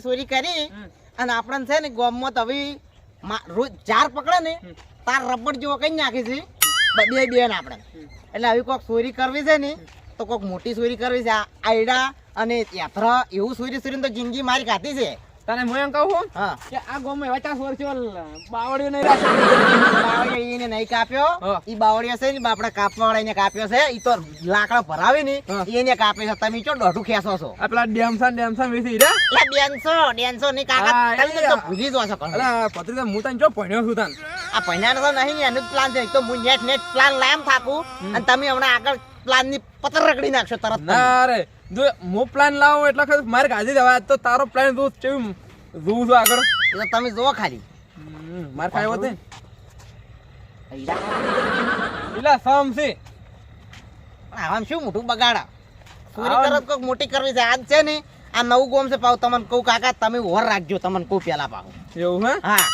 ચોરી ચોરી કરી અને આપણને છે ને ગોમમાં તો હવે રોજ ચાર પકડે ને તાર રબડ જેવો કઈ નાખી છે? બે બે ને આપણે. એટલે હવે કોઈક ચોરી કરવી છે ને તો કોઈક મોટી ચોરી કરવી છે. આયડા અને યાત્રા એવું ચોરી ચોરીને તો જિંદગી મારી ખાધી છે. તને હું એમ કહું છું કે આ ગામમાં એવા વર્ષો બાવળીઓ નહીં રાખે. બાવળિયો એને નહીં કાપ્યો. ઈ બાવળિયો છે ને આપણે કાપવા વાળા એને કાપ્યો છે. ઈ તો લાકડા ભરાવી ને એને કાપે છે. તમે ચો દોઢું ખેંચો છો. પેલા ડેમસન ડેમસા રે. એટલે ડેન્સો ડેન્સો ની કાકા. તમે તો ભૂલી જો છો. અલા પત્રી હું તને ચો ભણ્યો છું તને? આ ભણ્યા તો નહીં એનું પ્લાન છે. તો હું નેટ નેટ પ્લાન લાયમ થાકું અને તમે હમણાં આગળ પ્લાનની પતર રગડી નાખશો તરત. ના રે. જો હું પ્લાન લાવું એટલે ખબર મારે ગાજી દેવા. તો તારો પ્લાન જો કેવું જોઉં છું આગળ. એટલે તમે જોવો ખાલી. મારે ખાયો હોત ને પેલા છે. આમ શું મોટું બગાડા? પૂરી કરત કોક મોટી કરવી છે. આજ છે ને આ નવું ગોમ છે. પાવ તમને કહું કાકા તમે ઓર રાખજો. તમને કહું પેલા પાવ એવું હે? હા.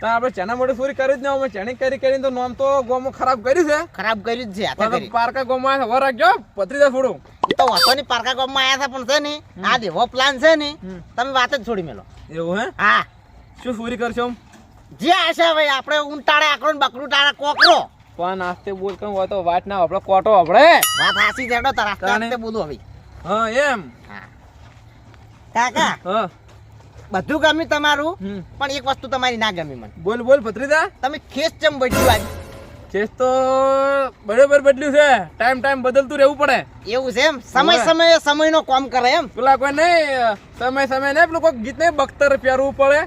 તો આપણે ચેના મોટે પૂરી કરી જ ને ચેણી કરી કરીને તો નામ તો ગોમો ખરાબ કર્યું છે. ખરાબ કર્યું જ છે તો કરી. પારકા ગોમાં ઓર રાખજો. પત્રી દે થોડું તો વાસોની પારકા ગામમાં આયા હતા પણ છે ને આ દેવો પ્લાન છે ને તમે વાત જ છોડી મેલો. એવું હે? હા. શું પૂરી કરશો જે આશે ભાઈ આપણે ઊંટાળે આકડો ને બકરું ટાળે કોકરો. પણ આસ્તે બોલ કમ હોય તો વાત ના આપણે કોટો આપણે વાત હાસી જેડો તારા? આસ્તે બોલું હવે. હા એમ? હા. કાકા હા. બધું ગમ્યું તમારું પણ એક વસ્તુ તમારી ના ગમી મને. બોલ બોલ ભત્રીદા તમે ખેસ ચમ બેઠી આજ? ચેસ તો બરોબર બદલ્યું છે. ટાઈમ ટાઈમ બદલતું રહેવું પડે. એવું છે એમ? સમય. સમયે સમયનો કામ કરે એમ? પેલા કોઈ નહીં સમય સમય ને પેલું કોઈ ગીત નહીં બખ્તર પહેરવું પડે.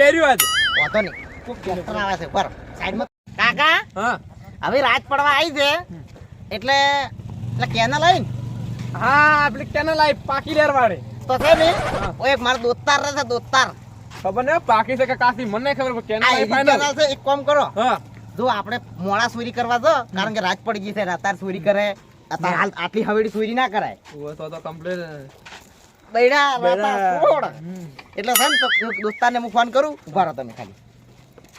પહેર્યું આજ. વાંધો નહીં. આવે છે. બરાબર સાઈડમાં. કાકા હા. હવે રાત પડવા આવી છે. એટલે એટલે કેનલ આવી હા પેલી કેનલ આવી પાકી લેર વાળી. તો છે ને. ઓ એક મારો દોસ્તાર રહે છે દોસ્તાર. ખબર ને પાકી છે કે કાશી મને ખબર કેનલ આવી ફાઈનલ છે એક કામ કરો. હા. જો આપણે મોડા ચોરી કરવા જો કારણ કે રાત પડી ગઈ છે અત્યારે ચોરી કરે. અત્યારે હાલ આટલી હવેડી ચોરી ના કરાય. ઓ તો તો કમ્પ્લેન બૈડા. રાતા છોડ. એટલે છે ને તો એક હું ફોન કરું ઊભા રહો તમે ખાલી.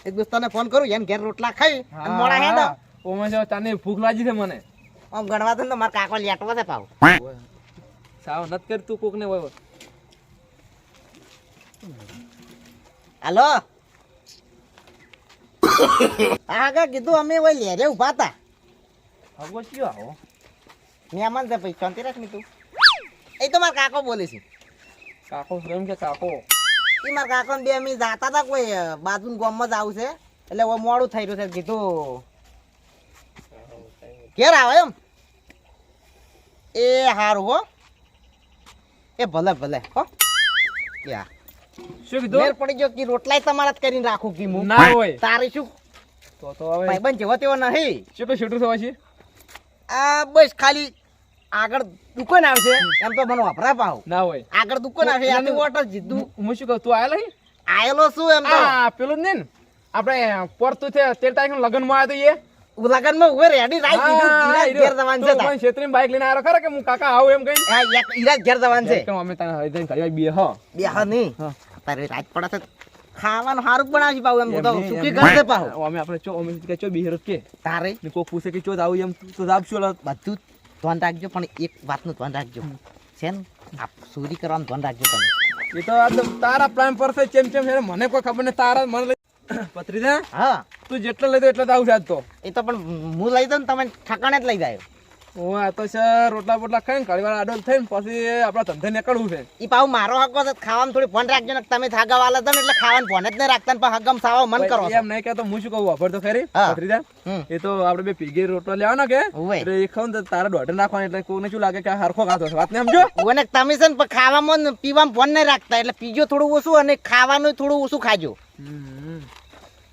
એક દોસ્તાને ફોન કરું એને ઘેર રોટલા ખાઈ અને મોડા હેડો. ઓમે જો તને ભૂખ લાગી છે મને. આમ ગણવા તો મારા કાકો લેટવા છે પાવ. સાવ નત કર તું કોક ને હોય હાલો. કા કીધું અમે ઓય લેરે ઊભા હતા. હગો કયો આવો? મહેમાન છે ભાઈ શાંતિ રાખ તું. એ તો મારા કાકો બોલે છે. કાકો એમ કે કાકો. એ મારા કાકો બે અમે જાતા હતા કોઈ બાજુ ગામમાં જ આવું છે. એટલે હવે મોડું થઈ રહ્યું છે કીધું. ઘેર આવે એમ. એ સારું હો. એ ભલે ભલે હો. યા. શું મેર પડી ગયો કે રોટલાય તમારા જ કરીને રાખું કે હું? ના હોય. તારે શું? તો તો હવે ભાઈબંધ જેવો તેવો નહીં. શું કે છૂટું થવા છે? આ બસ ખાલી આગળ દુકાન આવશે એમ તો મને વપરા પાવ. ના હોય. આગળ દુકાન આવશે આથી વોટર જીધું. હું હું શું કહું તું આયેલો આયેલો શું એમ તો. પેલું ને ને? આપણે પરતું છે તેર તારીખ લગ્નમાં આવ્યો તો લગનમાં ઉભે રેડી રાઈ દીધું ઘેર જવાનું છે તાર. છેત્રી બાઈક લઈને આવ્યો ખરા કે હું કાકા આવું એમ કઈ ઈરાજ ઘેર જવાનું છે. અમે તને હવે જઈને બે હો. બે હા નહીં. હા. તારે રાત પડે છે. ખાવાનું સારું જ બનાવશે પાવ એમ તો. સુખી એમ કરશે નહીં. અમે આપણે ચો અમે કે ચો બિહેર કે. તારે? ને કોક પૂછે કે ચો આવું એમ તો આપશું બધું ધ્યાન રાખજો પણ એક વાતનું ધ્યાન રાખજો. છે ને? આપ ચોરી કરવાનું ધ્યાન રાખજો તમે. એ તો તારા પ્લાન પર છે ચેમ ચેમ છે. મને કોઈ ખબર નહીં તારા મને લઈ પત્રી દે. હા. તું જેટલો લઈ દો એટલો જ આવું છે તો. એ તો પણ હું લઈ દઉં ને તમે ઠકાણે જ લઈ જાય હું આ તો છે રોટલા બોટલા ખાઈને ઘણી વાર આડો થઈને પછી આપણા ધંધે નીકળવું છે. એ પાવ મારો હક છે ખાવાનું થોડી ફોન રાખજો ને તમે થાગા વાલા તમે એટલે ખાવાનું ફોન જ નહીં રાખતા પણ હગમ સાવા મન કરો એમ નહીં કે તો હું શું કહું વાપર તો ખરી હમ. એ તો આપણે બે પીગી રોટલો લેવાના કે. એટલે એ ખાવ ને તારા દોઢ નાખવાનું એટલે કોઈને શું લાગે કે હરખો ખાતો છે? વાત ને સમજો ઓને તમે છે ને ખાવામાં ને પીવામાં ફોન નહીં રાખતા એટલે પીજો થોડું ઓછું અને ખાવાનું થોડું ઓછું ખાજો.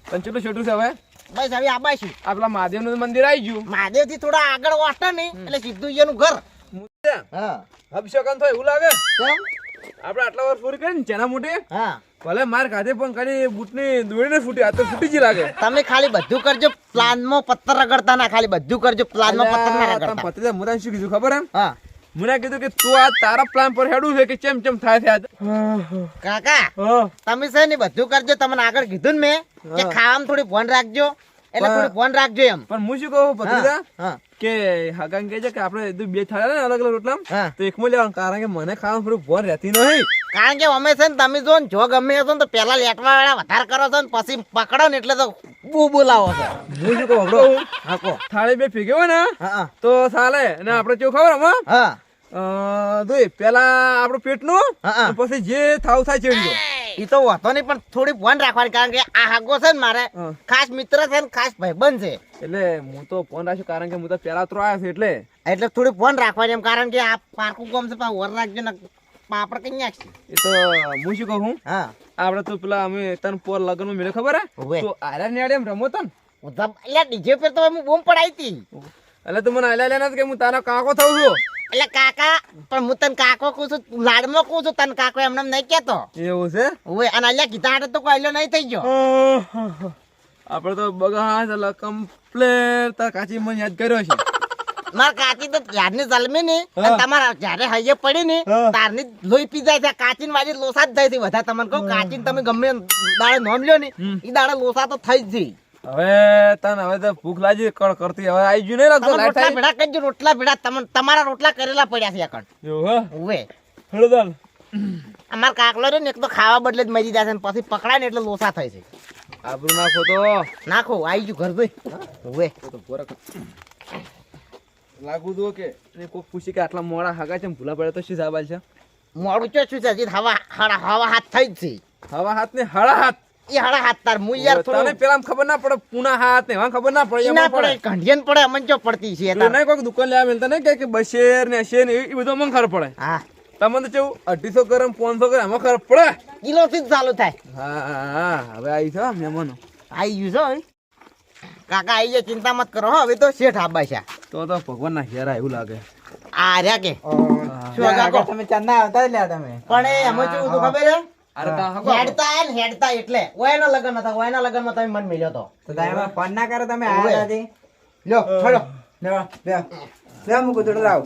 પણ કેટલું છોટું છે હવે? બસ હવે આબાશું આ પેલા મહાદેવનું મંદિર આવી ગયું. મહાદેવથી થોડા આગળ વાટે ને એટલે સીધું એનું ઘર. હા અભિષેકન થાય એવું લાગે? આપણે આટલા વાર પૂરી કરી ને ચેના મોટી હા. ભલે માર ખાધે પણ કરી બૂટની દોડીને ફૂટી આ તો ફૂટી જ લાગે. તમે ખાલી બધું કરજો પ્લાનમાં પથ્થર રગડતા ના ખાલી બધું કરજો પ્લાનમાં પથ્થર ના રગડતા. પથ્થર દે, શું કીધું ખબર એમ? હા. મને કીધું કે તું આ તારા પ્લાન પર હેડું છે કે ચેમ ચેમ થાય છે કાકા તમે છે ને બધું કરજો તમને આગળ કીધું ને મેં કે. ખાવામાં થોડી ફોન રાખજો. એટલે થોડું ફોન રાખજો એમ. પણ હું શું કહું ભત્રીજા? કે હાકાન કહે છે કે આપણે બે થાળા ને અલગ અલગ રોટલા તો એકમાં લેવાનું કારણ કે મને ખાવાનું થોડું ભોર રહેતી નહીં કારણ કે અમે છે ને તમે જો ને જો ગમે હશો ને તો પેલા લેટવા વાળા વધારે કરો છો ને પછી પકડો ને એટલે તો બહુ બોલાવો છો. હું શું કહું હમણાં હા. થાળી બે હોય ને તો ચાલે અને આપણે કેવું ખબર આમાં હા? પેલા આપણું પેટનું. પછી જે થાવ થાય ચેડીઓ એ તો વાતો નહીં પણ થોડી ફોન રાખવાની કારણ કે આ હાગો છે ને મારે ખાસ મિત્ર છે ને ખાસ ભાઈબંધ છે. એટલે હું તો ફોન રાખ્યો કારણ કે હું તો પેલા તો આવ્યો છું એટલે. એટલે થોડી ફોન રાખવાની એમ કારણ કે આ પારકું કોમ છે વર રાખજો ને પાપડ કઈ નાખશે? એ તો હું શું કહું? હા. આપણે તો પેલા અમે તને પોર લગ્નમાં મેળે ખબર હે? તો આર્યા નેડે એમ રમો તન? એટલે ડીજે પર તો હું બૂમ પડાઈ હતી. એટલે તું મને આલ્યા લેના કે હું તારો કાકો થઉં છું. એટલે કાકા પણ હું તને કાકો કહું છું લાડમાં કહું છું તને કાકો એમને નહીં કેતો એવું છે? હવે અને અલ્યા કીધા હાટે તો કોઈ અલ્યો નહીં થઈ ગયો. આપણે તો બગા એટલે કમ્પ્લેટ તાર કાચી મને યાદ કર્યો છે. માર કાચી તો જ્યારની જલમી ની. તમારા જ્યારે હૈયે પડી ની. તારની લોહી પી જાય છે કાચીન વાજી લોસા જ થાય છે બધા તમને કહું કાચીન તમે ગમે દાડે નોમ લ્યો ને એ દાડે લોસા તો થઈ જ જઈ હવે તને હવે તો ભૂખ લાગી કણ કરતી હવે આવી ગયું નહીં લાગતો રોટલા ભેડા કરજો રોટલા ભેડા તમારા રોટલા કરેલા પડ્યા છે કણ એવું હે? હેડો ચાલ અમાર કાકલો રે ને એક તો ખાવા બદલે જ મરી જશે પછી પકડાય ને એટલે લોસા થાય છે. આબરૂ નાખો તો. નાખો આવી ગયું ઘર ભાઈ તો તો લાગુ દો કે ને કોક પૂછી કે આટલા મોડા હાગા છે ભૂલા પડે તો શું સાબાલ છે? મોડું છે શું છે હવા હવા હવા હાથ થઈ જ છે. હવા હાથ ને હળા હાથ. એ હાથ તાર હું યાર તને પેલા ખબર ના પડે પુના હાથ ને એમાં ખબર ના પડે એમાં ના પડે. કંઢિયન પડે અમને જો પડતી છે તાર. નહીં કોઈક દુકાન લેવા મિલતા નહીં કે કે બશેર ને અશેર ને એ બધું મને ખબર પડે. હા. તમને તો કેવું અઢીસો ગ્રામ પાંચસો ગ્રામ એમાં ખબર પડે. કિલો થી ચાલુ થાય. હા હા હવે આવી છો મહેમાનો. આઈ ગયું છે કાકા આઈ જાય ચિંતા મત કરો હો હવે તો શેઠ આબા છે. તો તો ભગવાન ના હેરા એવું લાગે. આ રહ્યા કે? શું. તમે ચંદા આવતા જ લ્યા તમે. પણ એ એમાં કેવું ખબર છે. હેડતા આયા હેડતા એટલે. ઓયના લગન હતા ઓયના લગનમાં તમે મન મિલ્યો તો. તો તમે ફોન ના કરો તમે આયા દાદી લ્યો છોડો. લ્યો લ્યો. લ્યો મૂકું થોડું લાવ.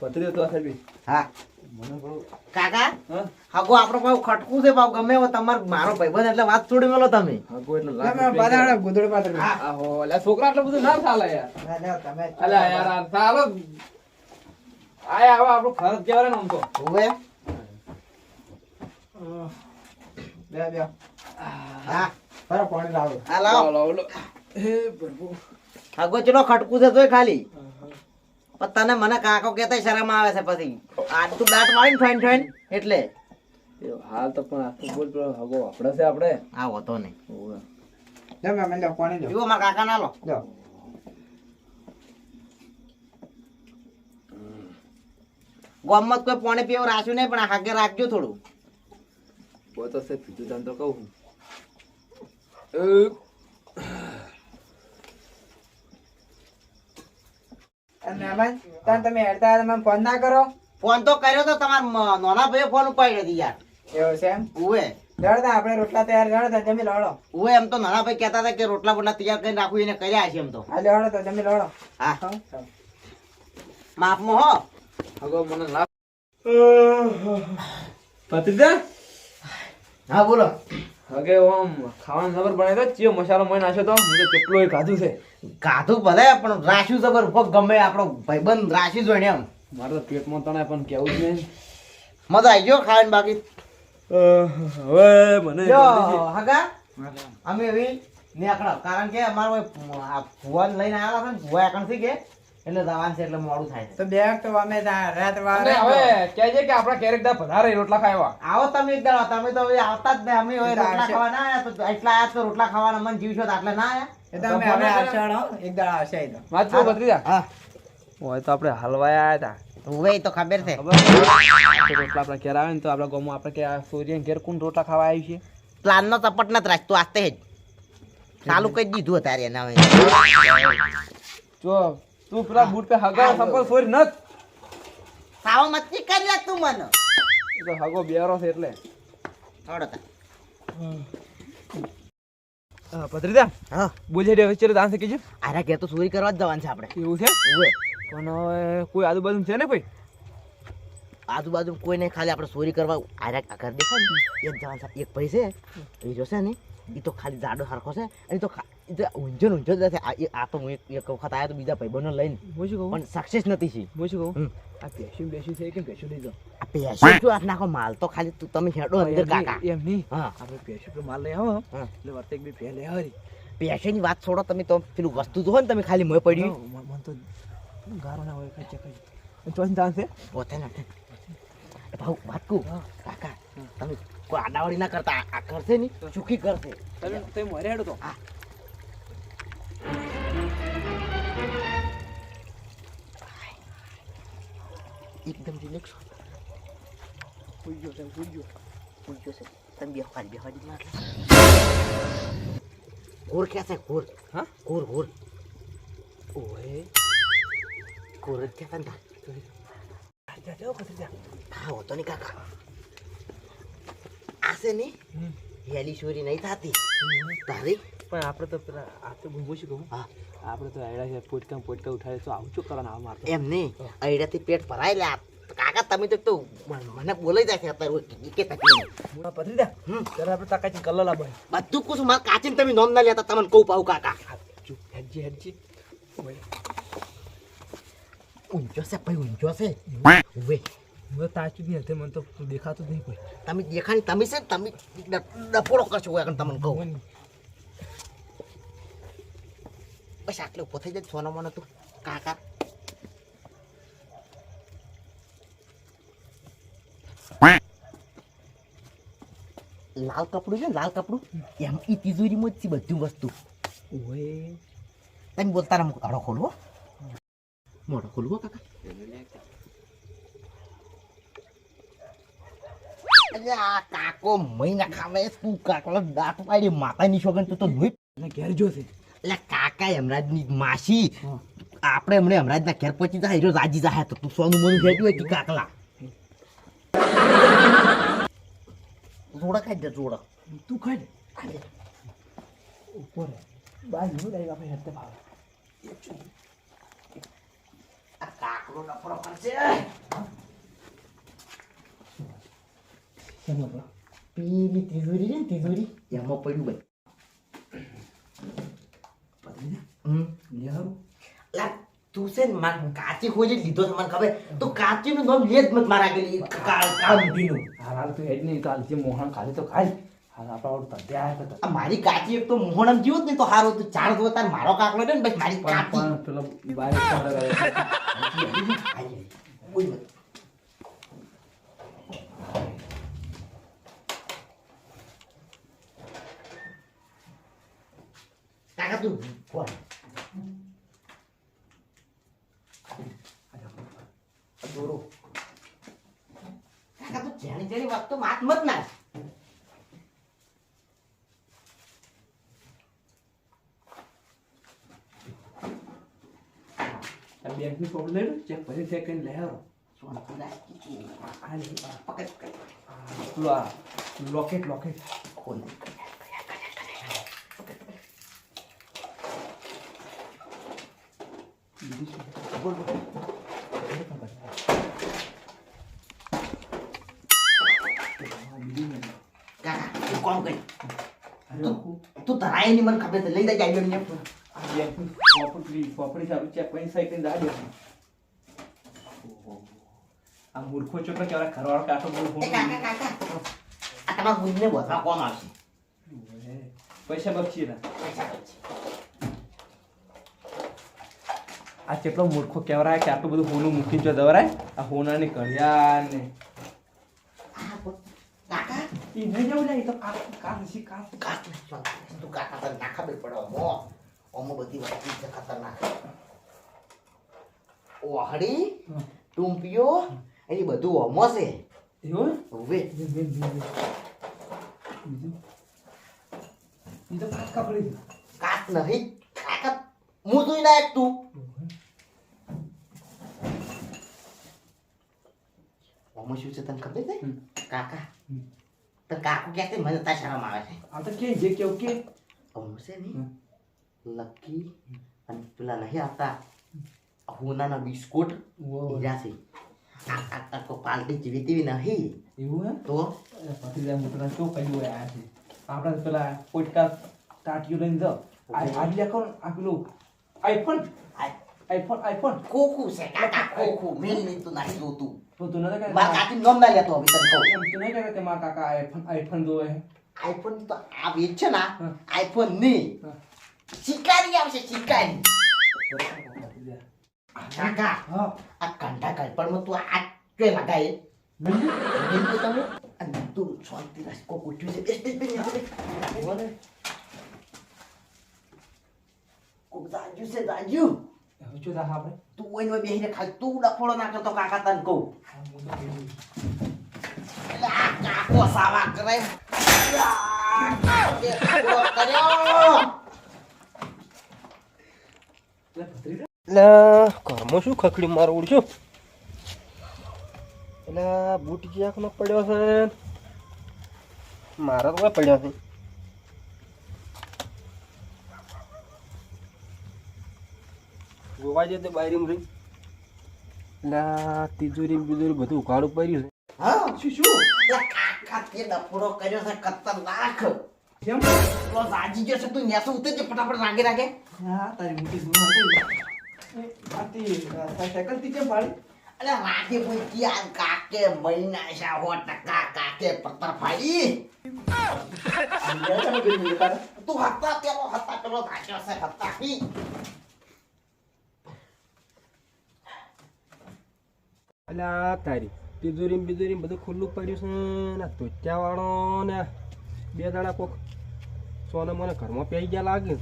પતરી તો સાહેબ હા. કાકા હગો આપણો પાછું ખટકું છે પાછું ગમે એવો તમારો મારો ભાઈબંધ એટલે વાત છોડી મેલો તમે. હગો એટલે બધાડો ગુદડું. આહો છોકરા આટલું બધું ના ચાલે યાર. ના, તમે અલ્યા યાર આ ચાલો. આયા હવે આપણું ફરજ કહેવાય ને આમ તો? હવે લ્યો, લ્યો. હા બરો, પાણી લાવો. આ લાવો. લાવો, લાવો. હે પ્રભુ. હગો ખટકું છે તોય ખાલી. પણ તને મને કાકો કહેતા શરમ આવે છે પછી. આ તું દાંત મારીને ઠોઈન ઠોઈન એટલે. હાલ તો પણ આખું બોલ પેલો હગો આપણે છે આપણે. આ હોતો નહીં. મારા કાકા ના લો. લ્યો. ગોમત કોઈ પાણી પીવું રાખ્યું નહીં પણ આ હાગે રાખજો થોડું. બહુ છે પીધું તને કહું છું. અ, અને મહેમાન, તાન તમે હેડતા હતા, તમે ફોન ના કરો ફોન તો કર્યો તો તમારા નાના ભાઈએ ફોન ઉપાડ્યો હતી યાર એવું છે એમ ઉવે લડો આપણે રોટલા તૈયાર કરો જમી લડો ઉવે એમ તો નાના ભાઈ કહેતા હતા કે રોટલા બોટલા તૈયાર કરી રાખું એને કર્યા છે એમ તો હા લડો તો જમી લડો હા ખાઓ. હો હગો મને હા બોલો. હગે ઓમ ખાવાનું સબર બનાવી દો ચિયો મસાલો મોય નાખ્યો તો. મને કેટલો એ ખાધું છે. ગાધું ભલે પણ રાખ્યું જબર કોક ગમે આપણો ભાઈબંધ રાશી જોઈને એમ. મારે તો પેટમાં તણાય પણ કેવું જ નહીં મજા આવી ગયો ખાવાની બાકી. હવે મને હગા અમે હવે નીકળો. કારણ કે અમારો આ લઈને આવ્યા છે ને ભુવા એકણથી કે એટલે જવાનું છે એટલે મોડું થાય તો બે તો અમે રાત વાર હવે હવે કહેજે કે આપણા ક્યારેક દા પધારે રોટલા ખાવા. આવો તમે એક દાડો તમે તો હવે આવતા જ નહીં. અમે હવે રોટલા. ખાવા ના આયા તો એટલા આયા તો રોટલા ખાવાના મન જીવ છો તો આટલે ના આયા. એ અમે હવે આવશે એક દાડો આવશે એ તો. વાત છો ભત્રીજા? હા. હોય તો આપણે હલવાયા આવ્યા હતા હવે તો ખબર છે. ખબર છે? તો રોટલા આપણા ઘેર આવે ને તો આપણા ગામમાં આપણે કે સૂર્ય ઘેર કોણ રોટલા ખાવા આવી છે? પ્લાન નો ચપટ નથી રાખતો આસ્તે જ ચાલુ કરી દીધું અત્યારે એના જો તું પેલા બૂટ પે હગા સંપલ સોરી નત સાવો મચ્છી કરી લે તું મને. તો હગો બેરો છે એટલે. થોડો તા. ભત્રીજા હા બોલે રે વચ્ચે દાન છે? અરે કે તો ચોરી કરવા જ જવાનું છે આપણે. એવું છે? ઓવે પણ કોઈ આજુબાજુ છે ને ભાઈ આજુબાજુ કોઈ નહીં ખાલી આપણે ચોરી કરવા આરા ઘર દેખાય ને. એક જવાનું એક ભાઈ છે. એ જોશે ને. એ તો ખાલી જાડો સરખો છે. અને તો તો ઊંઝો ઊંઝો જ નથી આ તો હું એક વખત આવ્યો તો બીજા ભાઈબંધો લઈને. હું શું કહું? પણ સક્સેસ નથી છે. હું શું. કહું? આ પેશું બેસ્યું છે કે પેશું લઈ જાઓ? આ પેશું શું નાખો? માલ તો ખાલી તું તમે હેડો અંદર કાકા. એમ નહીં હા. આપણે પેશું તો માલ લઈ આવો એટલે વર્તે બી પે લઈ પેશનની વાત છોડો તમે તો પેલું વસ્તુ જો ને તમે ખાલી મોય પડ્યું. મન તો ગારો ના હોય કઈ ચોથી દાન છે? પોતે ના ભાઉ વાત કહું કાકા તમે કોઈ આડાવાડી ના કરતા. આ- કરશે નહીં સુખી કરશે. તમે તમે મોરે હેડો તો. એકદમ રિલેક્સ પૂઈ ગયો તમે પૂઈ ગયો પૂછ્યો છે. તમે બે ખાલી બે ખાલી ના ઘોર ક્યાં છે? ઘોર. હા? ઘોર ઘોર. ઓએ ઘોર જ ક્યાં હતા જા જાઓ કસરી જા. હા હોતો નહીં કાકા. છે ને હેલી ચોરી નહીં થતી. તારી? પણ આપણે તો પેલા આ તો હું શું કહું હા? આપણે તો આયડા છે પોટકા પોટકા ઉઠાડે તો આવું શું કરવાનું આવા મારતો એમ નહીં. અહીંયાથી પેટ ભરાય લે આ કાકા તમે તો તો મને બોલાઈ જાય છે અત્યારે કે તકલીફ હું પથરી દે. હમ. ત્યારે આપણે તાકાચી કલર લાવવા બધું કુછ મારે કાચીને તમે નોમ ના લેતા તમને કહું પાઉં કાકા. ચૂપ હેડજી હેડજી. ઊંચો છે ભાઈ ઊંચો છે. ઉવે. હું જ નહીં અત્યારે મને તો દેખાતું જ નહીં કોઈ. તમે દેખાણી તમે છે ને તમે ડફોડો કરશો આગળ તમને કહું. બસ આટલે ઊભો થઈ જાય સોનો મને તું કાકા. લાલ કપડું છે ને લાલ કપડું? એમ ઈ તિજોરીમાં જ છે બધું વસ્તુ. ઓય. તમે બોલતા ના અડો ખોલવો. મોઢો ખોલવો કાકા. આ કાકો મહિના ખાવે તું કાકલો દાંત પાડી માતાની છોકરી તું તો લોહી અને ઘેર જોશે. એટલે કાકા હેમરાજની માસી આપણે એમણે હેમરાજના ઘેર પહોંચી જાય હીરો રાજી જાય તો તું સોનું મોનું ફેંક્યું હોય કે કાકલા? જોડા ખાઈ દે જોડા. તું ખાઈ દે. ઉપર બાયનું લઈ આપણે હેતે ભાવે કાકલો નફરો કરશે. શેનો બા પેલી તિજોરી છે ને તિજોરી એમાં પડ્યું ભાઈ હમ લે હારું લા તું છે ને માર કાચી ખોજ લીધો છે મને ખબર તું કાચી નું નામ લે જ મત મારા ગેલી કાળ કાળ ઊંધીનું. હાલ હાલ તું હેડ નહીં હાલ જે મોહન ખાલી તો ખાઈ હાલ આપણા તદ્યા આવ્યા હતા મારી કાચી એક તો મોહણમ જીવો ને તો હારું તું ચાર જો તાર મારો કાકલો ને બસ મારી પણ કાચી પણ પેલો બારે કોઈ તું તું તો મત ના આ બેંકની પ્રોબ્લેમ લઈ લો ચેક પછી ચેક કરીને લઈ આવો સોના ખુદા આ પેલું લોકેટ લોકેટ ખોલ બીજું શું બોલ બોલ હા, બીજું નહીં. કાકા તું કોણ કરી અરે આખું તું ધરાયની મને ખબર છે. લઈ દે જાય ને પ્રોપર્ટી પ્રોપર્ટી સારું ચેક કરીને સહી કરીને દાડી આ મૂર્ખો છોકરા કેવડા ઘરવાળો કાઢો મૂર્ખો એ કાકા કાકા. આ તમારા ગુજને બોસા કોણ આવશે? પૈસા બચી ના? પૈસા આ કેટલો મૂર્ખો કેવરાય કે આટલું બધું હોનું મૂકીને જો દવરાય? આ હોનાની ઘડિયાળ ને બોલ. એ નહીં જવું જાય એ તો કાચ કાચ હશે કાચ ને શું? તું તને ના ખબર પડે ઓમો ઓમો બધી વસ્તુ છે ખતરનાક ઓહડી ટૂંપિયો એની બધું ઓમો છે એવું હવે બીજું બીજું કાચ કાપડી. કાક નહીં કાકા હું જોઈ લાયક તું ઓમો શું છે તને ખબર છે કાકા. તો કાકુ કે છે મને તા શરમ આવે છે. આ તો કે જે કે. ઓમો છે ને. લકી અને પેલા નહીં આવતા. હોનાના બિસ્કુટ હીરા છે આ આ આ કોઈ પાલટી જીવી તેવી નહીં. એવું તો? જાય મોટરા શું કહ્યું હોય આ છે. આપણે પેલા પોટકા ટાટિયું લઈને જાઓ. આજ લેખો આ પેલું આઈફોન. IPhone iPhone. કોકુ છે કાકા કોકું. મેલ નહીં તો નાખી દઉં તું. તો તું નતો મારા કાકી નોમ ના લેતો હવે તને કહું. તું નહીં કહેતો કે મારા કાકા આઈફોન આઈફોન જોવે. આઈફોન તો આ વેચ ને. આઈફોન હા. શિકારી આવશે શિકારી. કાકા આ કંઠા કલ્પણમાં તું આ કે લગાય. મેલ તમે? અને તું શાંતિ રાખ કોક ઉઠ્યું છે. બેસ બેસ બેસ બેસ બેસ. કોક જાજુ છે જાજુ હવે શું થાય આપણે? તું ઓઈને બેહીને ખાલી તું ડફોડો ના કરતો કાકા તને કહું. એટલે આ કાકો સાવા કરે. ઘરમાં શું ખખડી મારો ઉડશું એટલે બૂટ ક્યાંકનો પડ્યો છે? મારા તો કોઈ પડ્યો છે? ગોવા જતે બાયરીમ રહી. એટલે તિજોરી બીજોરી બધું ઉઘાડું પડ્યું છે. હા શું શું? એટલે ડફોડો કર્યો છે ખતરનાક. કેમ પેલો રાજી ગયો છે તું નેસો ઉતરજે ફટાફટ રાગે રાગે. હા તારી મોટી સુના હતી. સાયકલથી કેમ પાડી અલે રાગે કોઈ ક્યાં કાકે મહિના શા હો ટકા કાકે પત્તર ફાડી. તું હતા પેલો હતા પેલો રાખ્યો છે હતા એટલે આ તારી તિજોરી બીજોરી બધું ખુલ્લું પડ્યું છે ને ધોત્યા વાળો ને બે દાડા કોક સોને મને ઘરમાં પહેરી ગયા લાગે.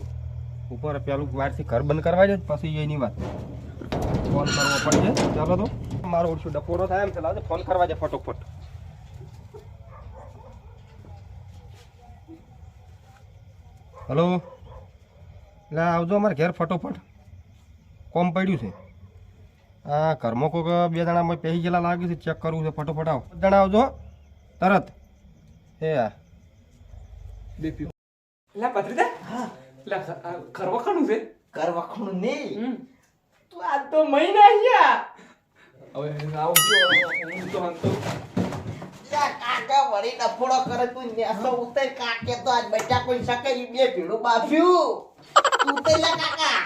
ઉપર પેલું વારથી ઘર બંધ કરવા જાય પછી એની વાત. ફોન કરવો પડશે. ચાલો તો. મારો ઓછું ડપોરો થાય એમ છે. લાવજે, ફોન કરવા જાય ફટોફટ. હલો? એટલે આવજો અમારે ઘેર ફટોફટ. કોમ પડ્યું છે. આ ઘરમાં કોઈક બે જણા પહેરી ગયેલા લાગ્યું છે ચેક કરવું છે ફટોફટ આવો. જણા આવજો તરત. એ હા બેપી લા પત્રીદા હા. લા છે. નહીં. તું આ તો મહિના ગયા હવે આવજો. હું તો આમ કાકા વળી ડફોડો કરે તું નેસો ઉતર કાકે તો આજ બચ્ચા કોઈ સકરી બે ભીડું બાફ્યું ઉતર કાકા.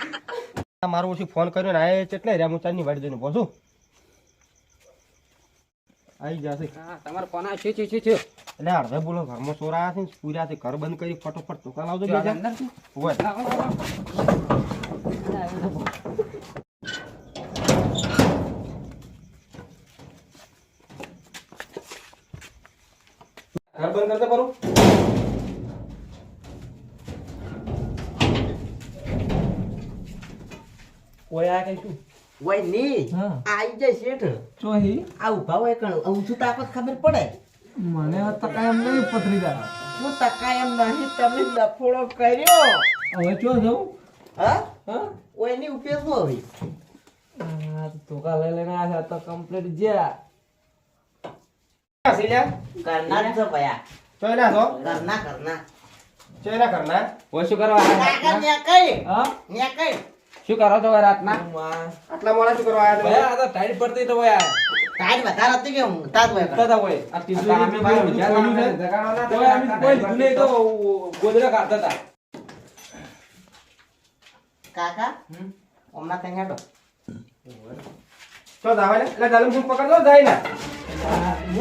મારો ઓછી ફોન કર્યો ને આ એટલે રહ્યા? હું ચારની વાડી જઈને પહોંચું. આવી જશે તમારો ફોન આ છે છે છે છે એટલે અડધા બોલો ઘરમાં ચોર છે ને પૂર્યા છે. ઘર બંધ કરી ફટોફટ દુકાન લાવજો બીજા. અંદર હોય. ઘર બંધ કરતા પરું કોઈ આ કઈ શું? વયની? હા. આઈ જાય શેઠ. શું હી આ ઊભા હોય કણ? ઊંચું તાપત ખબર પડે? મને તો કાંઈ એમ નહીં પત્રીદા શું ટકા એમ નહીં? તમે ડફોડો કર્યો. હવે ચો જવું? હા? હા? ઓયની ઉપયોગ શું હવે આ તો ધોકા લઈ લઈને આવ્યા તો કમ્પ્લીટ જ્યાં. કરના જ છો ભયા. ચોયના છો? કરના કરના ચોયના કરના શું કરવા કઈ? હા? ન્યા કઈ? શું કરો છો રાતના? આટલા મોડા શું કરવા આવ્યા આ તો ટાઈટ પડતી તો ભયા ટાઈટ વધારે હતી કે ઊંઘતા જ હોય કણ. હોય આ તિજોરી અમે બહાર બધું છે. તો અમે કોઈ લીધું તો ગોદડા કાઢતા હતા. કાકા હમ. હમણાં ત્યાં હેડો. ચો દાવા એટલે જાય ને.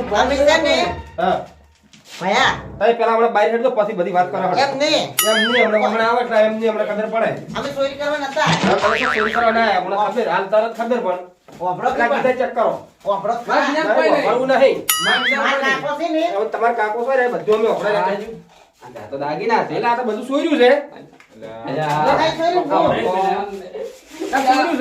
તમે છે ને? હા. ભયા. તઈ પેલા આપણે બહાર હેડજો પછી બધી વાત કરવા એમ ને એમ ને હમણાં હમણાં આવે એટલે એમ ને હમણાં ખબર પડે. અમે ચોરી કરવા નતા. અમે ચોરી કરવા ના આવ્યા હમણાં ખબર હાલ તરત ખબર પણ. ખબર. કીધા ચેક કરો ના. કોઈ નહીં. ભરવું નહીં. માર કાકો છે ને હવે તમાર કાકો છે રે? બધું અમે રાખીએ છીએ. આ તો દાગીના છે. એટલે આ તો બધું સોર્યું છે. અલ્યા. તો કાંઈ ચોરી હા, નહીં. આ સોર્યું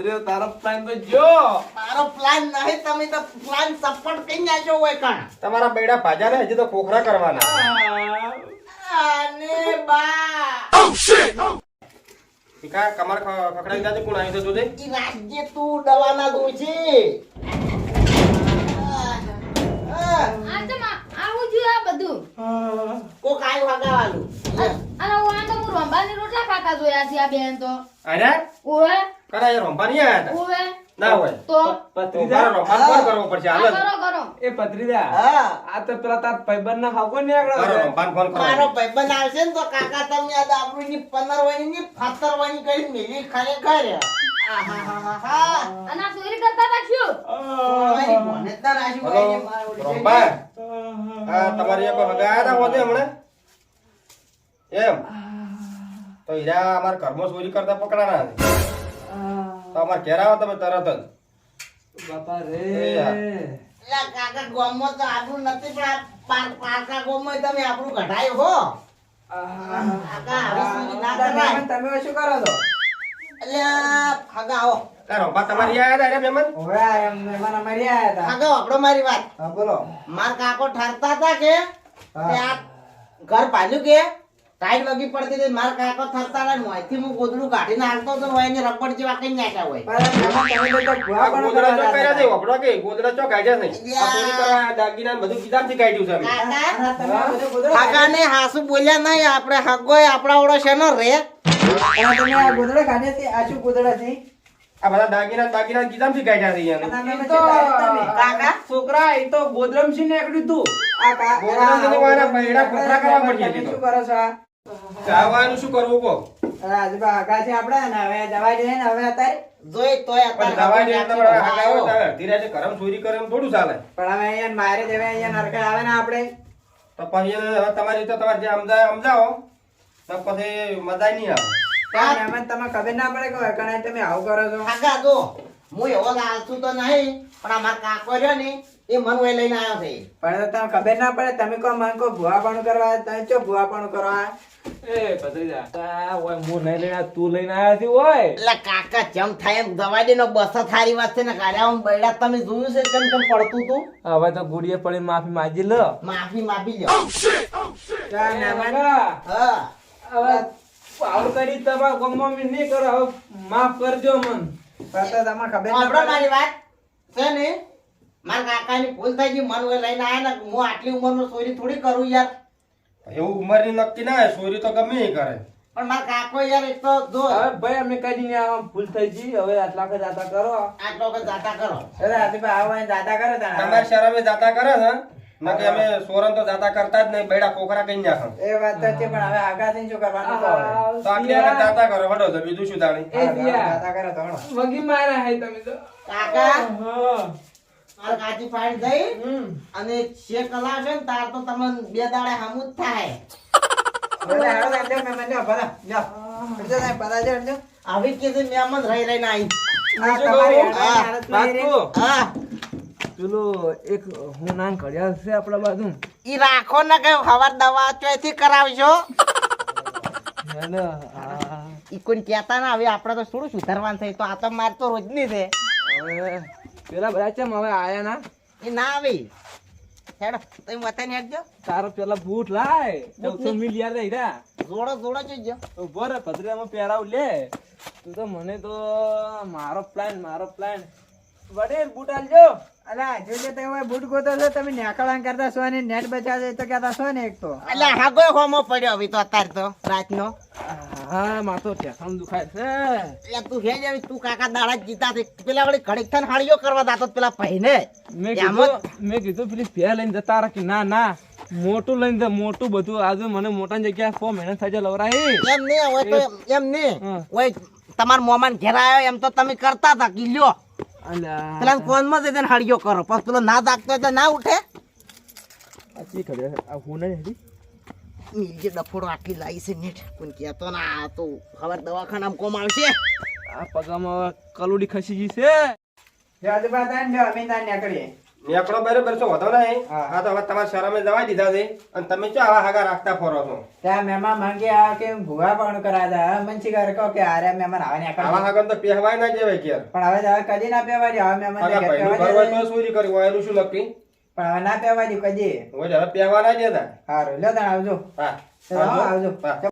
હા તારો પ્લાન તો જો. તારો પ્લાન નહીં તમે તો પ્લાન સપોર્ટ કરી નાખ્યો હોય કણ. તમારા બૈડા ભાજા ને હજી તો ખોખરા કરવાના. અને બા. ટીકા કમર ખખડાઈ ખખડાવી કોણ આવી તો જોજે. ઈ રાજ્ય તું દવાના દો છે આ, આ તો આવું જોયું આ બધું કો કાય હગાવાલું અરે હું આ તો હું રોટલા ખાતા જોયા છે આ બેન તો. અરે? ઓવે. કરા એ રંભા આયા હતા ઓવે. ના હોય. તો પત્રીદા મારે કોણ કરવો પડશે. હાલ. કરો કરો. એ પત્રીદા હા. આ તો પેલા તાર ભાઈબંધ ના હાકો ને આગળ રંભાને ફોન કરવો? મારો ભાઈબંધ આવશે ને તો કાકા તમે આ દાબરૂની પંદરવાની ની ફાતરવાની કરી મેલી ખરેખર. આહાહાહા. અને ચોરી કરતા તમારી એક હતા હમણાં? એમ? તો હીરા અમારા ઘરમાં ચોરી કરતા પકડાના છે. તો અમારે ઘેર આવો તમે તરત જ. બાપા રે. એ યાર. એટલે કાકા ગામમાં તો આપણું નથી પણ પારકા ગામમાં તમે આપણું હો. શું કરો છો? એટલે આવો તમારી આયા હતા મહેમાન? હવે મહેમાન અમારી આયા હતા. હગા વાપરો મારી વાત. હા બોલો. માર કાકો ઠરતા હતા કે? ઘર પાલ્યું કે? ટાઈટ વગી પડતી હતી માર કાકો થરતા રહે ને મોંથી હું ગોદડું કાઢીને હાલતો હતો હોય ને રબડ જેવા કઈ નાખ્યા હોય. પણ મહેમાન તમે તો ભૂવા આ પણ ગોદડા ચો કર્યા છે વપડો કે? ગોદડા ચો કાઢ્યા છે. આ ચોરી કરવા દાગીના ને બધું કીધામથી કાઢ્યું છે કાકા કાકાને હાસુ બોલ્યા નહીં આપણે હગો આપણા ઓળો શેનો રે. અને તમે આ ગોદડા કાઢ્યા છે આ શું ગોદડા છે? આ બધા દાગીના દાગીના કીધામથી કાઢ્યા છે અહીંયા. તમે એ પછી લાયા તમે. કાકા? છોકરા એ તો ગોદરમ છે ને તું આ બૈડા કરવા શું કરો છો? આ? ખાવાનું શું કરવું આજુબા હગા છે આપડા ને હવે જવા દે ને હવે અત્યારે. જોઈ તોય પણ અત્યારે દવા હગો જોઈએ નાખી તમારે હાકા આવે આવ્યો. તો અડધી રાતે કરમ ચોરી કરે થોડું ચાલે. પણ હવે અહીંયા મારે દેવે અહીંયા નરકે આવે ને આપણે તો પછી હવે તમારી તો તમારે જે સમજાય સમજાવો તો પછી મજા નહીં આવે. તમે ખબર ના પડે કે તમે આવું કરો છો? કાકા જો હું એવો લાલચું તો નહીં પણ આ મારો કાકો રહ્યો ને એ મન હોય લઈને આવ્યો છે. પણ તો ખબર ના પડે તમે કહો મને કહો ભૂવાપણું કરવા તમે ચો ભૂવાપણું કરવા? એ પત્રીદા તા ઓય હું નહીં લઈને તું લઈને આવ્યા છે ઓય. એટલે કાકા જમ થાય એમ દવા દે બસ થારી વાત છે ને કાઢ્યા હું બૈડા તમે જોયું છે કેમ કેમ પડતું તું? હવે તો ગુડીએ પડી માફી માંગી લો. માફી માફી લ્યો ત્યાં મહેમાન હા. હવે આવું કરી તમારા ગામમાં મેં નહીં કરો હવે માફ કરજો મન. પણ તો ખબર ના મારી વાત. છે ને મારા કાકાની ભૂલ થઈ ગઈ મન લઈને આયા ને હું આટલી ઉંમરમાં ચોરી થોડી કરું યાર. એવું ઉંમરની નક્કી ના ચોરી તો ગમે એ કરે. પણ મારા કાકો યાર એક તો જો ભાઈ અમે કઈ ને આમ ભૂલ થઈ ગઈ. હવે આટલા વખત જાતા કરો. આટલો વખત જાતા કરો. અરે આજુબા આવો અહીં દાદા કરે. તમારી શરમે જાતા કરે છે નકે અમે સોરણ તો જાતા કરતા જ નહીં બેડા કોકરા કઈ નાખો. એ વાત તો છે પણ હવે આગાથી શું કરવાનું હવે. તો આટલી આગળ જાતા કરો વડો તો બીજું શું તાણી એ દિયા. કરે તો વગી મારા હે તમે તો. કાકા? હા. મારા કાચી પાણી દઈ અને છે કલા છે ને તાર તો તમને બે દાડે હમુ જ થાય. આવી કીધું મહેમાન રહી રહીને આવી પેલું એક હું નામ ઘડિયાળ છે આપણા બાજુ. ઈ રાખો ને કે ખબર દવા ચોથી કરાવજો. ઈ કોઈ કહેતા ના હવે આપણે તો થોડું સુધારવાનું થાય તો આ તો માર તો રોજની છે. હવે પેલા બધા ચમ હવે આયા ના? એ ના આવી. હેડો તમે વતન હેડજો તારો પેલા બૂટ લાય ચૌદસો મિલ રહી રહ્યા. જોડો જોડો જોઈજો ઊભો રે પથરીમાં પહેરાવ લે. તું તો મને તો મારો પ્લાન મારો પ્લાન વડે બૂટ આલજો. અલા, જોજો તમે બૂટ ગોતો છો તમે નેકળાં કરતા છો ને નેટ બચાવજો તો કહેતા છો ને એક તો. એટલે હાગો હોમો પડ્યો હવે તો અત્યારે તો રાતનો. હા માર તો દુખાય છે. એટલે તું હે જાવી તું કાકા દાડા જીતા છે. પેલા વળી ઘડીક થઈને હાળીઓ કરવા દાતો તો પેલા ભાઈને. મેં કીધું મેં કીધું પેલી પે લઈને જતા રાખી ના ના મોટું લઈને મોટું બધું. આજુ મને મોટા જગ્યા ફો મહેનત થાય છે લવરાય એમ નહીં હોય તો એમ નહીં. તમારા હોય તમાર મોમાન ઘેરાયો એમ તો તમે કરતા હતા કે લ્યો અલ્યા માં જઈને હાળીઓ કરો. પછી પેલો ના દાખતો એટલે તો ના ઉઠે. આ ચી ખબર આ હું નહીં હતી નીચે ડફોડો આટલી લાવી છે નેટ. કોઈ કહેતો ના આ તો ખબર દવાખાનામાં કોમ આવશે. આ પગામાં કલુડી ખસી ગઈ છે. લ્યો, અમે તાણ નીકળીએ. નેકળો બરોબર છો વધો નહીં? હા. તો હવે તમારા શરમે જવા દીધા છે. અને તમે ચો આવા હાગા રાખતા ફરો છો? ત્યાં મહેમાન માંગે આ કે ભૂવા પણ કરાતા હવે મને શી કહો કે આરે મહેમાન આવે ને આવા હાગા તો પહેવાય ના જેવાય કે. પણ હવે હવે કદી ના પહેવાય હવે મહેમાન ઘર તો સુરી કરી હોય એનું શું લખી? પણ હવે ના પહેવાય કદી. હવે પહેવા ના દેતા. હારું લ્યો તાણ આવજો. હા. આવજો. તો